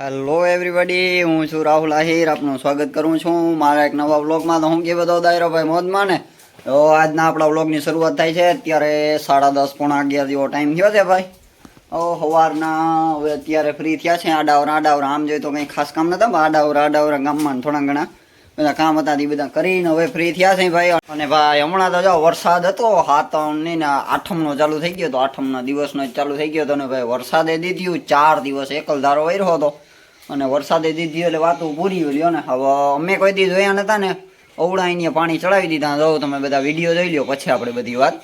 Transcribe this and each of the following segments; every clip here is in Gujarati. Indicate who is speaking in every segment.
Speaker 1: હેલો એવરીબડી હું છું રાહુલ આહિર. આપનું સ્વાગત કરું છું. મારા એક નવા વ્લોગમાં તો હું કે બધો દાયરો ભાઈ મોજમાં ને તો આજના આપણા વ્લોગની શરૂઆત થાય છે. અત્યારે સાડા દસ પોણા અગિયાર જેવો ટાઈમ થયો છે ભાઈ. ઓ સવારના હવે અત્યારે ફ્રી થયા છે. આડાવરા આડાવરા. આમ જોઈએ તો કંઈ ખાસ કામ નતા આડાવરા આડાવરા ગામમાં થોડા ઘણા બધા કામ હતા તે બધા કરીને હવે ફ્રી થયા છે ભાઈ. અને ભાઈ, હમણાં તો જો વરસાદ હતો હાથમ ને આઠમનો ચાલુ થઈ ગયો તો આઠમના દિવસનો જ ચાલુ થઈ ગયો હતો ને ભાઈ, વરસાદે દીધું ચાર દિવસ એકલધારો વર્યો હતો. અને વરસાદે દીધી એટલે વાતો પૂરી રહ્યો ને. હવે અમે કોઈ દી જોયા નતા ને અહીંયા પાણી ચડાવી દીધા. જો તમે બધા વીડિયો જોઈ લ્યો પછી આપણે બધી વાત.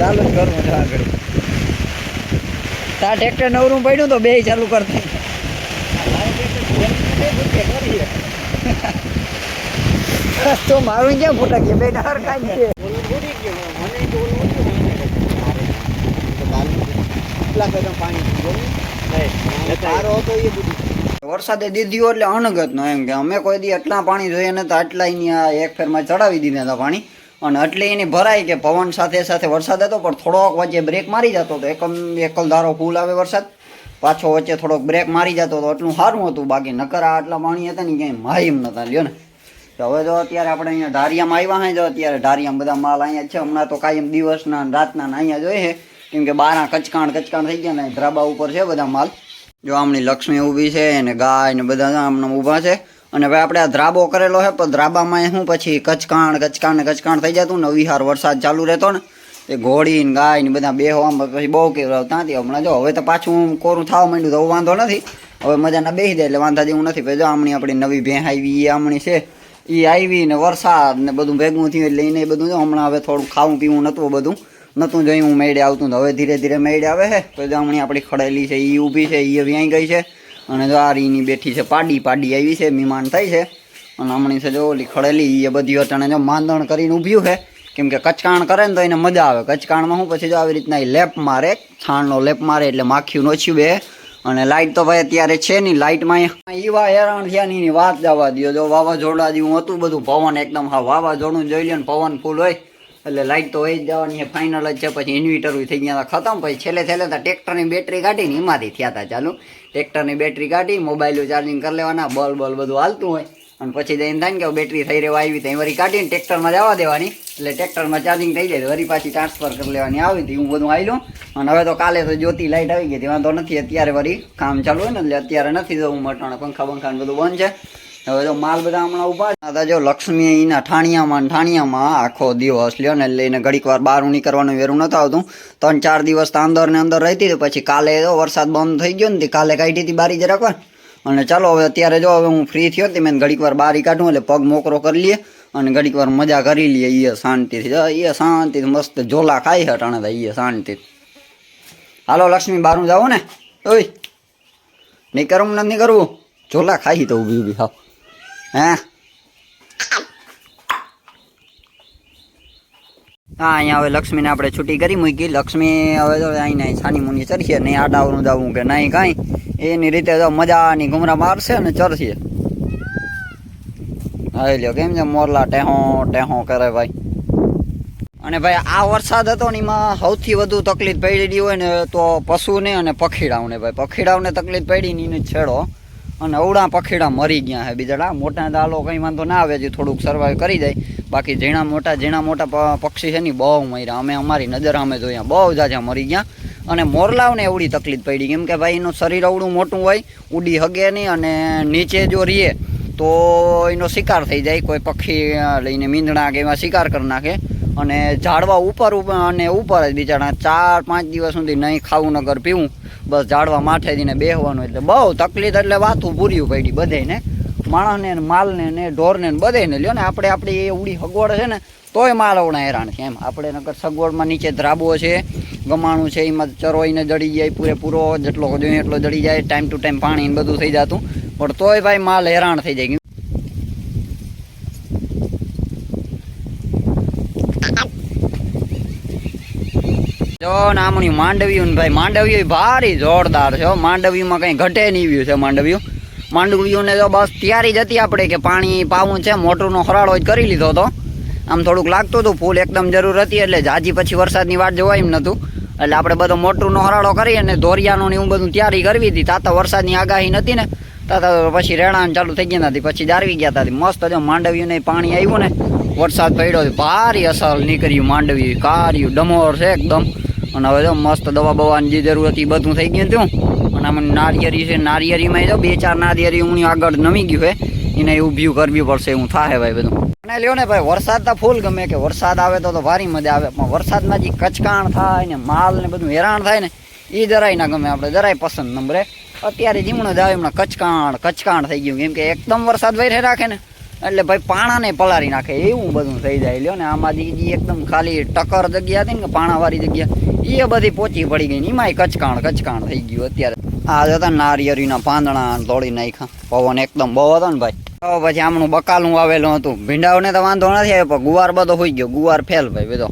Speaker 1: ચાલુ જ કરવું આગળ. તાર ટ્રેક્ટર નવરું પડ્યું તો બે ચાલુ કરતા તો મારું ક્યાં ફૂટા કે? બે ડાર કાંઈ છે વરસાદે દીધું એટલે અણગત નો એમ કે અમે કોઈ દી એટલા પાણી જોઈએ તો આટલા આ એક ફેરમાં ચડાવી દીધા હતા પાણી. અને એટલે એની ભરાય કે પવન સાથે સાથે વરસાદ હતો, પણ થોડોક વચ્ચે બ્રેક મારી જતો હતો. એકમ એકલ ધારો ફૂલ આવે વરસાદ, પાછો વચ્ચે થોડોક બ્રેક મારી જતો હતો. એટલું સારું હતું બાકી. નકર આટલા પાણી હતા ને ક્યાંય માહિમ નતા. લ્યો ને. તો હવે જો અત્યારે આપણે અહીંયા ધારિયામાં આવ્યા હે, જો અત્યારે ધારિયામાં બધા માલ અહીંયા છે. હમણાં તો કાયમ દિવસના રાતના અહીંયા જોઈએ કેમ કે બારા કચકાણ કચકાણ થઈ ગયા ને ધ્રાબા ઉપર છે બધા માલ. જો આમની લક્ષ્મી ઊભી છે અને ગાય ને બધા આમના ઊભા છે. અને ભાઈ આપણે આ ધ્રાબો કરેલો છે પણ ધ્રાબામાં શું પછી કચકાણ કચકાણ ને કચકાણ થઈ જતું ને વિહાર વરસાદ ચાલુ રહેતો ને. એ ઘોડી ને ગાય ને બધા બેહવામાં પછી બહુ કેવું ત્યાંથી. હમણાં જો, હવે તો પાછું કોરું થવા માંડ્યું તો વાંધો નથી. હવે મજાના બેસી દે એટલે વાંધા જેવું નથી. પછી જો આમણી આપણી નવી ભેં આવી એ આમણી છે. એ આવી ને વરસાદ ને બધું ભેગું થયું એટલે એને બધું હમણાં હવે થોડું ખાવું પીવું નહોતું બધું. નહોતું જોઈ હું મેળે આવતું હવે ધીરે ધીરે મેળે આવે છે તો જામણી આપણી ખડેલી છે એ ઊભી છે એ વ્યાઈ ગઈ છે. અને જો આ રીની બેઠી છે, પાડી પાડી આવી છે મહેમાન થઈ છે. અને હમણાં છે જો ઓલી ખડેલી એ બધી અટાણે જો માંદણ કરીને ઊભ્યું છે. કેમ કે કચકાણ કરે ને તો એને મજા આવે. કચકાણમાં હું પછી જો આવી રીતના એ લેપ મારે, છાણનો લેપ મારે એટલે માખીયું ઓછું બે. અને લાઇટ તો ભાઈ અત્યારે છે નહીં લાઇટમાં એવા હેરાન થયા ની એની વાત જવા દો જો વાવાઝોડા જેવું હતું બધું, પવન એકદમ હા, વાવાઝોડું જોઈ લે ને, પવન ફૂલ હોય. એટલે લાઇટ તો હોય જ જવાની ફાઇનલ જ છે, પછી ઇન્વર્ટર થઈ ગયા હતા, ખતમ. પછી છેલ્લે છેલ્લે તો ટ્રેક્ટરની બેટરી કાઢીને એમાંથી થયા હતા ચાલુ. ટ્રેક્ટરની બેટરી કાઢી મોબાઈલ ચાર્જિંગ કરી લેવાના બલ બલ બધું હાલતું હોય. અને પછી જઈને થાય ને કે બેટરી થઈ રહેવા આવી તો વળી કાઢીને ટ્રેક્ટરમાં જવા દેવાની. એટલે ટ્રેક્ટરમાં ચાર્જિંગ થઈ જાય વરી પાછી ટ્રાન્સફર કરી લેવાની. આવી હતી હું બધું આવેલું અને હવે તો કાલે તો જ્યોતિ લાઇટ આવી ગઈ વાંધો નથી, અત્યારે વળી કામ ચાલુ હોય ને એટલે અત્યારે નથી જવું મટાણે પંખા પંખા બધું બંધ છે. હવે તો માલ બધા હમણાં ઊભા હતા જો લક્ષ્મી એના ઠાણિયામાં ઠાણિયામાં આખો દિવસ લ્યો ને એટલે એને ઘડીક વાર બહાર નીકળવાનું વેરું નતું આવતું. ત્રણ ચાર દિવસ તો અંદર ને અંદર રહેતી હતી. પછી કાલે તો વરસાદ બંધ થઈ ગયો ને કાલે કાઢી હતી બારી જરાક વાર. અને ચાલો હવે અત્યારે જો હવે હું ફ્રી થયો હતી મેં ઘડીક વાર બારી કાઢું એટલે પગ મોકરો કરી લઈએ. અને ઘડીક વાર મજા કરી લઈએ એ શાંતિથી. એ શાંતિથી મસ્ત ઝોલા ખાઈ હટાણે હતા એ શાંતિ હાલો લક્ષ્મી, બારું જાઓ ને. ઓય, નહીં કરવું નથી કરવું? ઝોલા ખાઈ તો ઊભી ઊભી હા હે? હા, અહીંયા હવે લક્ષ્મીને આપણે છૂટી કરી મૂકી. લક્ષ્મી હવે તો અહીં નહીં છાની મુની ચરશે, નહીં આડાવનું જવું કે નહીં કાંઈ. એની રીતે તો મજાની ઘુમરા મારશે અને ચરશે. હવે લ્યો, કેમ છે મોરલા? ટેહો ટેહો કરે ભાઈ. અને ભાઈ, આ વરસાદ હતો ને એમાં સૌથી વધુ તકલીફ પડી હોય ને તો પશુને અને પખીડાઓને ભાઈ. પખીડાઓને તકલીફ પડી ને છેડો. અને અવડા પખીડા મરી ગયા છે બીજા મોટા દાલો કંઈ વાંધો ના આવે જે થોડુંક સર્વાઈવ કરી જાય બાકી ઝીણા મોટા ઝીણા મોટા પક્ષી છે ને બહુ મર્યા. અમે અમારી નજર અમે જોયા. બહુ જાજા મરી ગયા. અને મોરલાઓને એવડી તકલીફ પડી. કેમ કે ભાઈ, એનું શરીર અવડું મોટું હોય, ઉડી હગે નહીં અને નીચે જો રહીએ તો એનો શિકાર થઈ જાય, કોઈ પક્ષી લઈને મીંદણા કે એમાં શિકાર કરી નાખે. અને ઝાડવા ઉપર અને ઉપર જ બિચારા ચાર પાંચ દિવસ સુધી નહીં ખાવું નગર પીવું. બસ ઝાડવા માથે દઈને બેહવાનું એટલે બહુ તકલીફ એટલે વાતું પૂર્યું પડી બધેને માણસને માલને ને ઢોરને ને બધાને લ્યો ને આપણે આપણી એ ઉડી સગવડ છે ને, તોય માલ અવડા હેરાન છે એમ. આપણે નગર સગવડમાં નીચે ધ્રાબો છે, ગમાણું છે, એમાં ચરોઈને જડી જાય પૂરેપૂરો, જેટલો જોઈએ એટલો જડી જાય ટાઈમ ટુ ટાઈમ પાણી બધું થઈ જતું. પણ તોય ભાઈ માલ હેરાન થઈ જાય. જો નામણી માંડવ્યું ભાઈ, માંડવ્યું ભારી જોરદાર છે. માંડવ્યુંમાં કંઈ ઘટે નહીં વ્યૂ છે માંડવ્યું. માંડવ્યુંને તો બસ તૈયારી જ હતી આપણે કે પાણી પાવું છે, મોટરનો હરાળો જ કરી લીધો હતો. આમ થોડુંક લાગતું હતું ફૂલ એકદમ જરૂર હતી એટલે જાજી પછી વરસાદની વાટ જોવાય એમ નહોતું. એટલે આપણે બધો મોટરનો હરાળો કરી અને દોરિયાનો ને એવું બધું તૈયારી કરવી હતી. તાતા વરસાદની આગાહી નથી ને. તાતા પછી રેણાને ચાલુ થઈ ગયા હતી પછી જારવી ગયા હતા મસ્ત જો માંડવ્યું ને પાણી આવ્યું ને. વરસાદ પડ્યો ભારી અસર નીકળ્યું માંડવી. કાર્યું, ડમોર છે એકદમ. અને હવે જો મસ્ત દવા બવાની જે જરૂર હતી બધું થઈ ગયું હતું. અને આમાં નારિયેરી છે. નારિયેરીમાં જો બે ચાર નારિયેરી ઊણી આગળ નમી ગયું હે એને ઊભ્યું કરવી પડશે એવું થાય ભાઈ બધું. અને લ્યો ને ભાઈ, વરસાદ તો ફૂલ ગમે કે વરસાદ આવે તો તો ભારી મજા આવે. પણ વરસાદમાં જે કચકાણ થાય ને માલ ને બધું હેરાન થાય ને એ જરાય ના ગમે આપણે. જરાય પસંદ નંબરે અત્યારે જીમણો જ આવે એમણે કચકાણ કચકાણ થઈ ગયું. કેમ કે એકદમ વરસાદ વહેરે રાખે ને, એટલે ભાઈ પાણાને પલારી નાખે, એવું બધું થઈ જાય. લ્યો ને, આમાં જે એકદમ ખાલી ટકર જગ્યા હતી ને પાણાવાળી જગ્યા, એ બધી પોચી પડી ગઈ ને, એમાંય કચકાણ કચકાણ થઈ ગયું અત્યારે. આ જતા નારિયેરીના પાંદડા તોડી નાખ્યા. પવન એકદમ બહુ હતો ને ભાઈ. તો પછી આમનું બકાલું આવેલું હતું. ભીંડાઓને તો વાંધો નથી આવ્યો, પણ ગુવાર બધો હોઈ ગયો. ગુવાર ફેલ ભાઈ, બધો.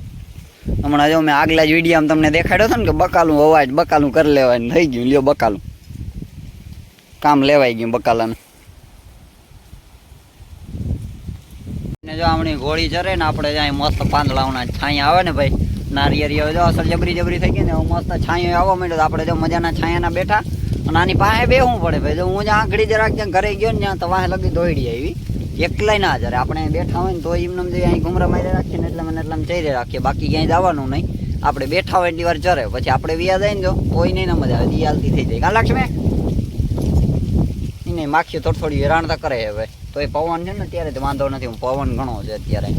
Speaker 1: હમણાં જો મેં આગલા જ વિડીયામાં તમને દેખાડ્યો હતો ને કે બકાલું અવાજ, બકાલું કરી લેવાય થઈ ગયું. લ્યો બકાલું. કામ લેવાઈ ગયું બકાલાને. ને જો આપણી ગોળી ચરે ને આપણે જાય મસ્ત પાંદડાઓના છાંયા આવે ને ભાઈ નારિયેરી જો અસર જબરી જબરી થઈ ગઈ ને મસ્ત છાંયો આવવા માંડ્યો આપણે જો મજાના છાંયાના બેઠા, અને આની પાસે બેહવું પડે ભાઈ. જો હું જ્યાં આંગળી જરાક જ્યાં ઘરે ગયો ને, ત્યાં તો લગી દોડી આવી. એકલાય ના જરે આપણે બેઠા હોય ને, તો એમને જે અહીં ઘુમરા મારી રાખીએ ને, એટલે મને એટલે ચરી રાખીએ. બાકી ક્યાંય જવાનું નહીં. આપણે બેઠા હોય એટલી વાર ચરે. પછી આપણે વ્યા જાય ને જો કોઈ નહીં ના મજા આવે. દિયાલતી થઈ જાય. કા લક્ષ્મી? નહીં માખી થોડી થોડી હેરાન કરે હવે. તો એ પવન છે ને ત્યારે તો વાંધો નથી પવન ઘણો છે અત્યારે.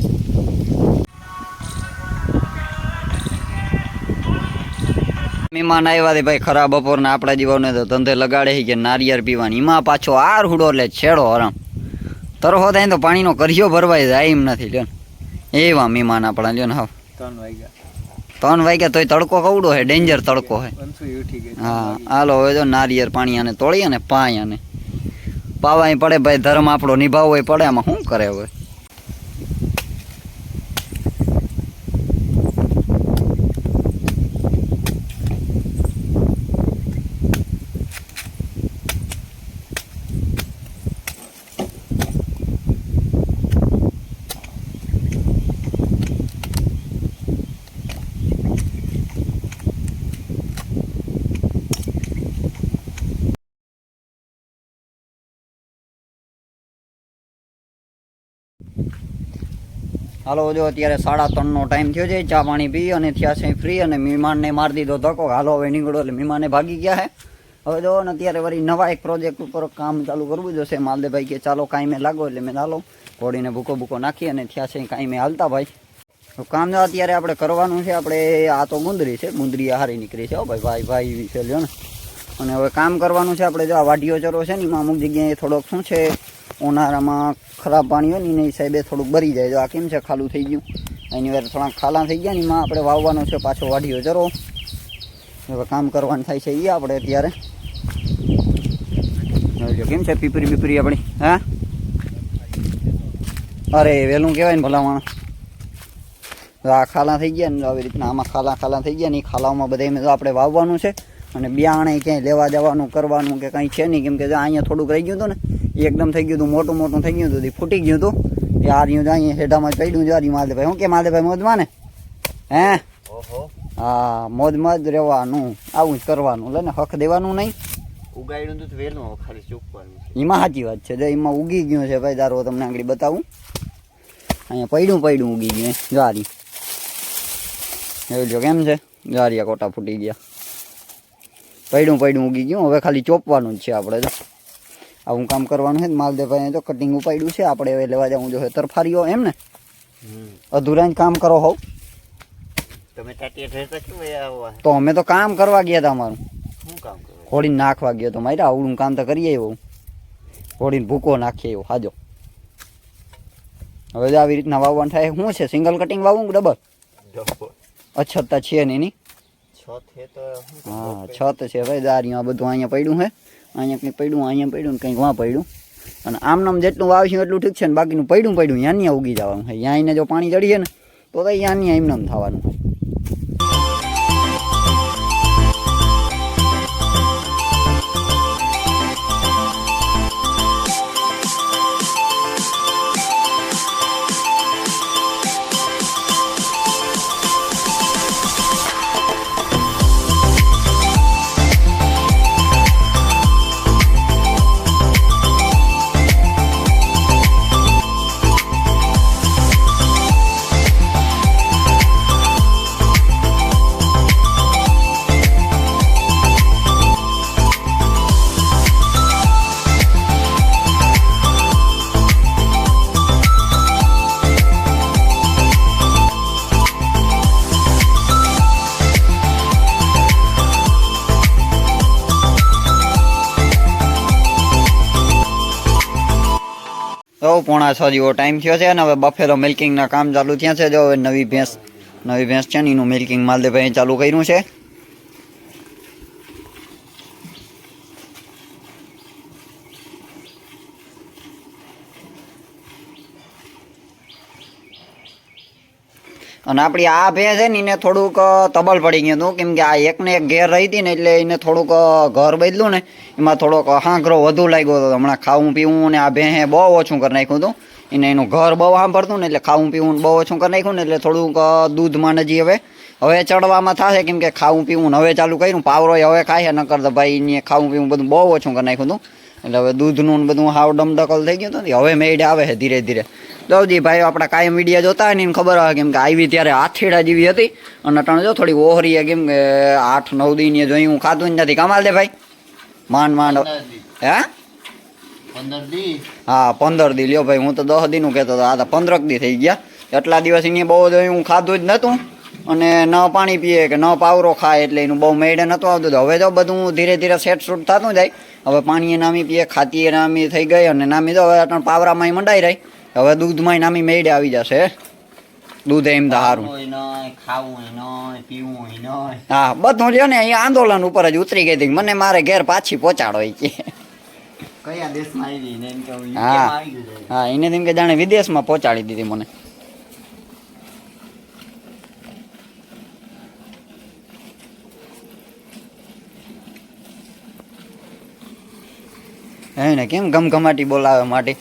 Speaker 1: મહેમાન આવ્યા તે ભાઈ ખરા બપોરના આપણા જીવોને તો ધંધે લગાડે કે નારિયેળ પીવાની. એમાં પાછો આર હુડો એટલે છેડો હરામ. તરહો થાય તો પાણીનો કરિયો ભરવાય જાય એમ નથી લ્યો એવા મહેમાન આપણા લ્યો ને હા
Speaker 2: ત્રણ વાગ્યા.
Speaker 1: ત્રણ વાગ્યા તોય તડકો કવડો હે ડેન્જર તડકો હે. હા હાલો હવે જો નારિયેળ પાણી આને તોળી અને પાય આને પાવાય પડે ભાઈ ધર્મ આપણો નિભાવવો પડે આમાં શું કરે હવે? હાલો, જો અત્યારે સાડા ત્રણનો ટાઈમ થયો છે, ચા પાણી પી અને થયા છે ફ્રી અને મહેમાનને મારી દીધો ધક્કો. હાલો, હવે નીકળો એટલે મહેમાને ભાગી ગયા હે. હવે જો ને અત્યારે વળી નવા એક પ્રોજેક્ટ ઉપર કામ ચાલુ કરવું જોશે. માલદેભાઈ કે ચાલો કાંઈ લાગો એટલે મેં ચાલો ઘોડીને ભૂકો ભૂકો નાખી અને થયા છે કાંઈ હાલતા ભાઈ. કામ અત્યારે આપણે કરવાનું છે, આપણે આ તો ગુંદરી છે, ગુંદરી હારી નીકળી છે ભાઈ. ભાઈ ભાઈ છે લ્યો ને. અને હવે કામ કરવાનું છે, આપણે જો આ વાઢીઓ ચરો છે ને, એમાં અમુક જગ્યાએ થોડોક શું છે ઉનાળામાં ખરાબ પાણી હોય ને એ હિસાબે થોડુંક ભરી જાય. જો આ કેમ છે? ખાલું થઈ ગયું? એની વાર થોડાક ખાલા થઈ ગયા ને એમાં આપણે વાવવાનો છે પાછો વાઢીઓ જરો હવે કામ કરવાનું થાય છે એ આપણે અત્યારે. જો કેમ છે પીપરી બીપરી આપણી? હા? અરે વહેલું કહેવાય ને ભલામણ. આ ખાલા થઈ ગયા ને આવી રીતના આમાં ખાલા ખાલા થઈ ગયા ને એ ખાલાઓમાં બધા એમ આપણે વાવવાનું છે અને બિયાણે ક્યાંય લેવા જવાનું, કરવાનું કે કંઈ છે નહીં. કેમ કે અહીંયા થોડુંક રહી ગયું હતું ને એકદમ થઈ ગયું હતું મોટું મોટું થઈ ગયું હતું ફૂટી ગયું હતું. એ આ જ અહીંયા હેઠામાં પડ્યું છે માલદેભાઈ શું કે માલદેભાઈ મોજમાં ને? હે?
Speaker 2: ઓહો.
Speaker 1: હા મોજમાં જ રહેવાનું આવું જ કરવાનું. લે ને હક દેવાનું નહીં.
Speaker 2: ઉગાડ્યું તો વેલું ખાલી ચૂકવાનું.
Speaker 1: એમાં સાચી વાત છે. જો એમાં ઉગી ગયું છે ભાઈ તારો તમને આગળ બતાવું. અહીંયા પડ્યું પડ્યું ઉગી ગયું જારી એવું જો કેમ છે? જારિયા કોટા ફૂટી ગયા. પડ્યું પડ્યું ઉગી ગયું. હવે ખાલી ચોપવાનું જ છે આપણે જો. આવું કામ કરવાનું છે માલદેવભાઈ તો કટિંગ ઉપાડ્યું છે આપણે હવે લેવા જવું જોઈએ તરફારીઓ એમ ને? અધૂરા કામ કરો હોવ. તો અમે તો કામ કરવા ગયા હતા અમારું. ઘોડીને નાખવા ગયો તો મારે આવડું કામ તો કરીએ એવું હોળીને ભૂકો નાખીએ એવું હાજો. હવે આવી રીતના વાવવાનું થાય શું છે? સિંગલ કટિંગ વાવું ડબલ અછતતા છે નહીં ની
Speaker 2: છ થે તો
Speaker 1: હા છત છે ભાઈ દારિયા બધું અહીંયા પડ્યું છે. અહીંયા કંઈ પડ્યું, અહીંયા પડ્યું ને કંઈક વાં પડ્યું. અને આમ નામ જેટલું વાવશું એટલું ઠીક છે ને બાકીનું પડ્યું પડ્યું ત્યાં ઉગી જવાનું. યાઈને જો પાણી ચડીએ ને, તો તો ત્યાં એમ નામ થવાનું પોણા છ જેવો ટાઈમ થયો છે અને હવે બફેલો મિલ્કિંગના કામ ચાલુ થયા છે. જો હવે નવી ભેંસ નવી ભેંસ છે ને એનું મિલ્કિંગ માલદેભાઈ ચાલુ કર્યું છે. અને આપણી આ ભેંસ છે ને, એને થોડુંક તબલ પડી ગયું હતું. કેમ કે આ એકને એક ઘેર રહી હતી ને, એટલે એને થોડુંક ઘર બદલું ને, એમાં થોડોક હાંકરો વધુ લાગ્યો હતો. હમણાં ખાવું પીવું ને આ ભેંસે બહુ ઓછું કરી નાખ્યું હતું. એને એનું ઘર બહુ સાંભળતું ને, એટલે ખાવું પીવું બહુ ઓછું કરી નાખ્યું ને, એટલે થોડુંક દૂધમાં નજી હવે હવે ચડવામાં થશે. કેમ કે ખાવું પીવું હવે ચાલુ કર્યું. પાવરો હવે ખાય નકર તો ભાઈ એને ખાવું પીવું બધું બહુ ઓછું કરી નાખ્યું હતું. એટલે હવે દૂધનું બધું હાવ ડમડકલ થઈ ગયું હતું ને, હવે મેડ આવે છે ધીરે ધીરે. દવજી ભાઈ આપણા કાયમ મીડિયા જોતા હોય ને એને ખબર આવે કેમ કે આવી ત્યારે હાથેડા જેવી હતી. અને અટાણે જો થોડી ઓહરી કેમ કે આઠ નવ દી જોઈ હું ખાધું જ નથી કમાલ દે ભાઈ. માંડ માંડ. હે? હા પંદર દી. લ્યો ભાઈ હું તો દસ દીનું કહેતો હતો. આ તો પંદરક દી થઈ ગયા. એટલા દિવસ અહીંયા બહુ જોઈ હું ખાધું જ નહોતું. અને ન પાણી પીએ કે ન પાવરો ખાય એટલે એનું બહુ મેળે નહોતું આવતું. હવે તો બધું ધીરે ધીરે સેટ સૂટ થતું જાય. હવે પાણીએ નામી પીએ ખાતીએ નામી થઈ ગઈ અને નામી તો હવે પાવરામાં મંડાઈ રહી. હવે દૂધમાંય નામી મેળે આવી જશે દૂધ એમ તો સારું હા બધું લ્યો ને અહીંયા આંદોલન ઉપર જ ઉતરી ગઈ હતી. મને મારે ઘેર પાછી પહોંચાડો કે
Speaker 2: કયા દેશમાં આવી ને એમ કે
Speaker 1: હા. હા એને તેમ કે જાણે વિદેશમાં પહોંચાડી દીધી મને. હે ને કેમ ગમગમાટી બોલાવે માટે?